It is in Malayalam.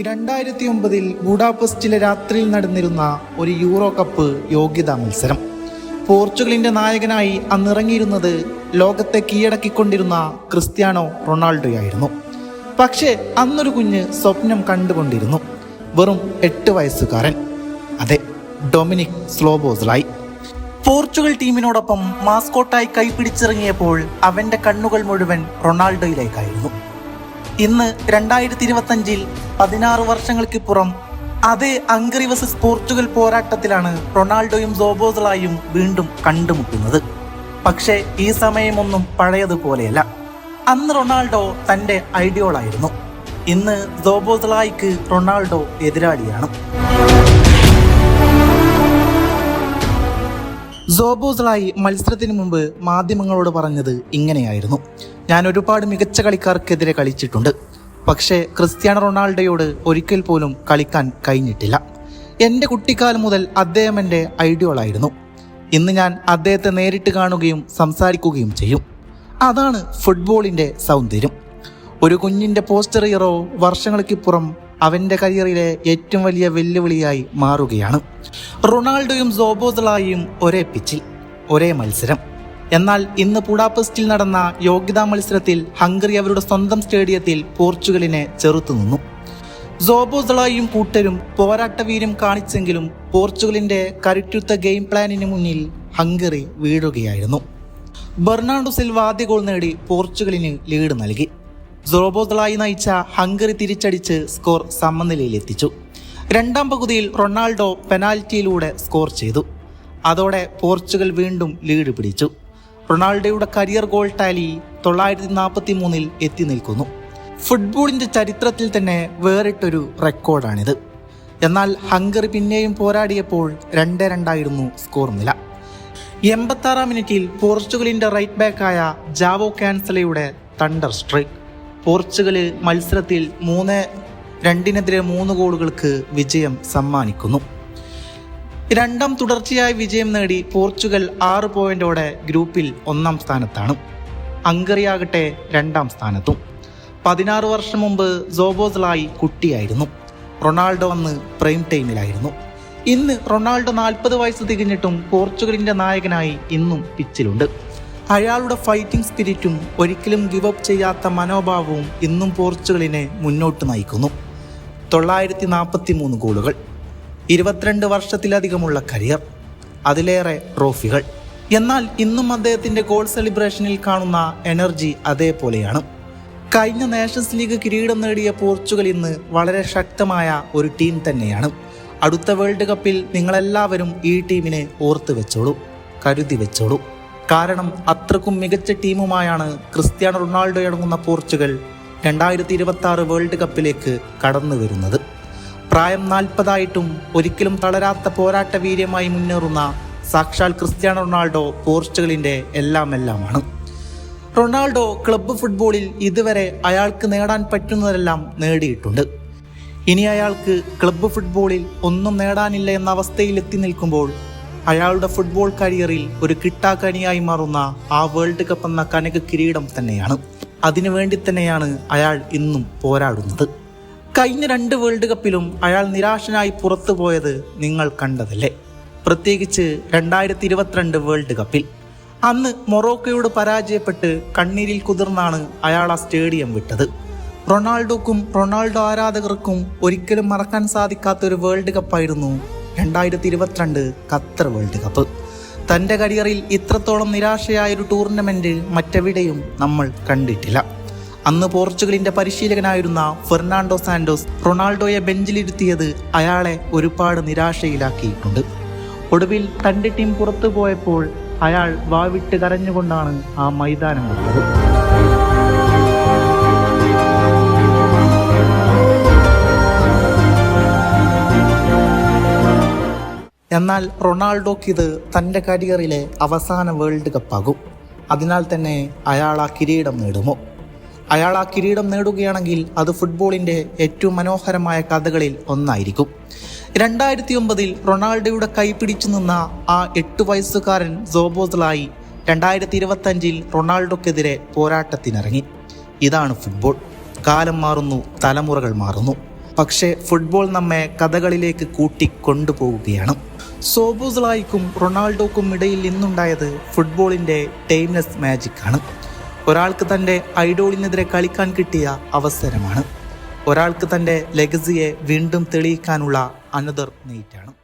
രണ്ടായിരത്തി ഒമ്പതിൽ ബൂഡാപെസ്റ്റിലെ രാത്രിയിൽ നടന്നിരുന്ന ഒരു യൂറോ കപ്പ് യോഗ്യതാ മത്സരം. പോർച്ചുഗലിന്റെ നായകനായി അന്നിറങ്ങിയിരുന്നത് ലോകത്തെ കീഴടക്കിക്കൊണ്ടിരുന്ന ക്രിസ്ത്യാനോ റൊണാൾഡോയായിരുന്നു. പക്ഷേ അന്നൊരു കുഞ്ഞ് സ്വപ്നം കണ്ടുകൊണ്ടിരുന്നു. വെറും എട്ട് വയസ്സുകാരൻ. അതെ ഡൊമിനിക് സ്ലോബോസലായി. പോർച്ചുഗൽ ടീമിനോടൊപ്പം മാസ്കോട്ടായി കൈപിടിച്ചിറങ്ങിയപ്പോൾ അവന്റെ കണ്ണുകൾ മുഴുവൻ റൊണാൾഡോയിലേക്കായിരുന്നു. ഇന്ന് രണ്ടായിരത്തി ഇരുപത്തഞ്ചിൽ പതിനാറ് വർഷങ്ങൾക്ക് പുറം അതേ അങ്കറി വേഴ്സസ് പോർച്ചുഗൽ പോരാട്ടത്തിലാണ് റൊണാൾഡോയും സോബോസളായും വീണ്ടും കണ്ടുമുട്ടുന്നത്. പക്ഷേ ഈ സമയമൊന്നും പഴയതുപോലെയല്ല. അന്ന് റൊണാൾഡോ തന്റെ ഐഡിയോളായിരുന്നു. ഇന്ന് സോബോസളായിക്ക് റൊണാൾഡോ എതിരാളിയാണ്. സോബോസളായി മത്സരത്തിന് മുമ്പ് മാധ്യമങ്ങളോട് പറഞ്ഞത് ഇങ്ങനെയായിരുന്നു. ഞാൻ ഒരുപാട് മികച്ച കളിക്കാർക്കെതിരെ കളിച്ചിട്ടുണ്ട്. പക്ഷേ ക്രിസ്ത്യാനോ റൊണാൾഡോയോട് ഒരിക്കൽ പോലും കളിക്കാൻ കഴിഞ്ഞിട്ടില്ല. എന്റെ കുട്ടിക്കാലം മുതൽ അദ്ദേഹം എന്റെ ഐഡിയോളായിരുന്നു ഇന്ന് ഞാൻ അദ്ദേഹത്തെ നേരിട്ട് കാണുകയും സംസാരിക്കുകയും ചെയ്യും. അതാണ് ഫുട്ബോളിന്റെ സൗന്ദര്യം. ഒരു കുഞ്ഞിന്റെ പോസ്റ്റർ ഹീറോ വർഷങ്ങൾക്കിപ്പുറം അവന്റെ കരിയറിലെ ഏറ്റവും വലിയ വെല്ലുവിളിയായി മാറുകയാണ്. റൊണാൾഡോയും സോബോസളായും ഒരേ പിച്ചിൽ ഒരേ മത്സരം. എന്നാൽ ഇന്ന് പൂടാപ്പസ്റ്റിൽ നടന്ന യോഗ്യതാ മത്സരത്തിൽ ഹംഗറി അവരുടെ സ്വന്തം സ്റ്റേഡിയത്തിൽ പോർച്ചുഗലിനെ ചെറുത്തുനിന്നു സോബോസളായും കൂട്ടരും പോരാട്ടവീര്യം കാണിച്ചെങ്കിലും പോർച്ചുഗലിന്റെ കരുത്തുറ്റ ഗെയിം പ്ലാനിന് മുന്നിൽ ഹംഗറി വീഴുകയായിരുന്നു. ബെർണാണ്ടോ സിൽവ ആദ്യ ഗോൾ നേടി പോർച്ചുഗലിന് ലീഡ് നൽകി. സോബോസളായി നയിച്ച ഹംഗറി തിരിച്ചടിച്ച് സ്കോർ സമനിലയിലെത്തിച്ചു. രണ്ടാം പകുതിയിൽ റൊണാൾഡോ പെനാൽറ്റിയിലൂടെ സ്കോർ ചെയ്തു. അതോടെ പോർച്ചുഗൽ വീണ്ടും ലീഡ് പിടിച്ചു. റൊണാൾഡോയുടെ കരിയർ ഗോൾ ടാലി തൊള്ളായിരത്തി നാൽപ്പത്തി മൂന്നിൽ എത്തി നിൽക്കുന്നു. ഫുട്ബോളിന്റെ ചരിത്രത്തിൽ തന്നെ വേറിട്ടൊരു റെക്കോർഡാണിത് എന്നാൽ ഹംഗറി പിന്നെയും പോരാടിയപ്പോൾ രണ്ട് രണ്ടായിരുന്നു സ്കോർ നില. എൺപത്താറാം മിനിറ്റിൽ പോർച്ചുഗലിന്റെ റൈറ്റ് ബാക്കായ ജാവോ കാൻസലയുടെ തണ്ടർ സ്ട്രൈക്ക് പോർച്ചുഗൽ മത്സരത്തിൽ മൂന്ന് രണ്ടിനെതിരെ മൂന്ന് ഗോളുകൾക്ക് വിജയം സമ്മാനിക്കുന്നു. രണ്ടാം തുടർച്ചയായ വിജയം നേടി പോർച്ചുഗൽ ആറ് പോയിന്റോടെ ഗ്രൂപ്പിൽ ഒന്നാം സ്ഥാനത്താണ്. ഹംഗറിയാകട്ടെ രണ്ടാം സ്ഥാനത്തും. പതിനാറ് വർഷം മുമ്പ് സോബോസ്ലായി കുട്ടിയായിരുന്നു. റൊണാൾഡോ അന്ന് പ്രൈം ടൈമിലായിരുന്നു. ഇന്ന് റൊണാൾഡോ നാൽപ്പത് വയസ്സ് തികഞ്ഞിട്ടും പോർച്ചുഗലിന്റെ നായകനായി ഇന്നും പിച്ചിലുണ്ട്. അയാളുടെ ഫൈറ്റിംഗ് സ്പിരിറ്റും ഒരിക്കലും ഗിവ് അപ്പ് ചെയ്യാത്ത മനോഭാവവും ഇന്നും പോർച്ചുഗലിനെ മുന്നോട്ട് നയിക്കുന്നു. തൊള്ളായിരത്തി നാൽപ്പത്തി മൂന്ന് ഗോളുകൾ ഇരുപത്തിരണ്ട് വർഷത്തിലധികമുള്ള കരിയർ അതിലേറെ ട്രോഫികൾ എന്നാൽ ഇന്നും അദ്ദേഹത്തിന്റെ ഗോൾ സെലിബ്രേഷനിൽ കാണുന്ന എനർജി അതേപോലെയാണ്. കഴിഞ്ഞ നേഷൻസ് ലീഗ് കിരീടം നേടിയ പോർച്ചുഗൽ ഇന്ന് വളരെ ശക്തമായ ഒരു ടീം തന്നെയാണ്. അടുത്ത വേൾഡ് കപ്പിൽ നിങ്ങളെല്ലാവരും ഈ ടീമിനെ ഓർത്ത് വെച്ചോളൂ കരുതി വെച്ചോളൂ. കാരണം അത്രക്കും മികച്ച ടീമുമായാണ് ക്രിസ്ത്യാനോ റൊണാൾഡോ അടങ്ങുന്ന പോർച്ചുഗൽ രണ്ടായിരത്തി ഇരുപത്തി ആറ് വേൾഡ് കപ്പിലേക്ക് കടന്നു വരുന്നത്. പ്രായം നാൽപ്പതായിട്ടും ഒരിക്കലും തളരാത്ത പോരാട്ട വീര്യമായി മുന്നേറുന്ന സാക്ഷാൽ ക്രിസ്ത്യാനോ റൊണാൾഡോ പോർച്ചുഗലിന്റെ എല്ലാം എല്ലാമാണ് റൊണാൾഡോ ക്ലബ്ബ് ഫുട്ബോളിൽ ഇതുവരെ അയാൾക്ക് നേടാൻ പറ്റുന്നതെല്ലാം നേടിയിട്ടുണ്ട്. ഇനി അയാൾക്ക് ക്ലബ്ബ് ഫുട്ബോളിൽ ഒന്നും നേടാനില്ല എന്ന അവസ്ഥയിൽ എത്തി നിൽക്കുമ്പോൾ അയാളുടെ ഫുട്ബോൾ കരിയറിൽ ഒരു കിട്ടാക്കനിയായി മാറുന്ന ആ വേൾഡ് കപ്പ് എന്ന കനക കിരീടം തന്നെയാണ്. അതിനുവേണ്ടി തന്നെയാണ് അയാൾ ഇന്നും പോരാടുന്നത്. കഴിഞ്ഞ രണ്ട് വേൾഡ് കപ്പിലും അയാൾ നിരാശനായി പുറത്തു പോയത് നിങ്ങൾ കണ്ടതല്ലേ? പ്രത്യേകിച്ച് രണ്ടായിരത്തി ഇരുപത്തിരണ്ട് വേൾഡ് കപ്പിൽ അന്ന് മൊറോക്കോയോട് പരാജയപ്പെട്ട് കണ്ണീരിൽ കുതിർന്നാണ് അയാൾ ആ സ്റ്റേഡിയം വിട്ടത്. റൊണാൾഡോക്കും റൊണാൾഡോ ആരാധകർക്കും ഒരിക്കലും മറക്കാൻ സാധിക്കാത്ത ഒരു വേൾഡ് കപ്പായിരുന്നു രണ്ടായിരത്തി ഇരുപത്തിരണ്ട് ഖത്തർ വേൾഡ് കപ്പ്. തന്റെ കരിയറിൽ ഇത്രത്തോളം നിരാശയായ ഒരു ടൂർണമെന്റ് മറ്റെവിടെയും നമ്മൾ കണ്ടിട്ടില്ല. അന്ന് പോർച്ചുഗലിന്റെ പരിശീലകനായിരുന്ന ഫെർണാണ്ടോ സാൻഡോസ് റൊണാൾഡോയെ ബെഞ്ചിലിരുത്തിയത് അയാളെ ഒരുപാട് നിരാശയിലാക്കിയിട്ടുണ്ട്. ഒടുവിൽ തന്റെ ടീം പുറത്തു പോയപ്പോൾ അയാൾ വാവിട്ട് കരഞ്ഞുകൊണ്ടാണ് ആ മൈതാനം വിട്ടത്. എന്നാൽ റൊണാൾഡോക്ക് ഇത് തന്റെ കരിയറിലെ അവസാന വേൾഡ് കപ്പാകും. അതിനാൽ തന്നെ അയാൾ ആ കിരീടം നേടുമോ? അയാൾ ആ കിരീടം നേടുകയാണെങ്കിൽ അത് ഫുട്ബോളിന്റെ ഏറ്റവും മനോഹരമായ കഥകളിൽ ഒന്നായിരിക്കും. രണ്ടായിരത്തി ഒമ്പതിൽ റൊണാൾഡോയുടെ കൈപിടിച്ചു നിന്ന ആ എട്ട് വയസ്സുകാരൻ സോബോസലായി രണ്ടായിരത്തി ഇരുപത്തഞ്ചിൽ റൊണാൾഡോക്കെതിരെ പോരാട്ടത്തിനിറങ്ങി. ഇതാണ് ഫുട്ബോൾ. കാലം മാറുന്നു തലമുറകൾ മാറുന്നു. പക്ഷേ ഫുട്ബോൾ നമ്മെ കഥകളിലേക്ക് കൂട്ടി കൊണ്ടുപോവുകയാണ് സോബോസ്ലായിക്കും റൊണാൾഡോക്കും ഇടയിൽ ഇന്നുണ്ടായത് ഫുട്ബോളിന്റെ ടൈംലെസ് മാജിക് ആണ് ഒരാൾക്ക് തന്റെ ഐഡോളിനെതിരെ കളിക്കാൻ കിട്ടിയ അവസരമാണ്. ഒരാൾക്ക് തന്റെ ലെഗസിയെ വീണ്ടും തെളിയിക്കാനുള്ള അനദർ നെയ്റ്റാണ്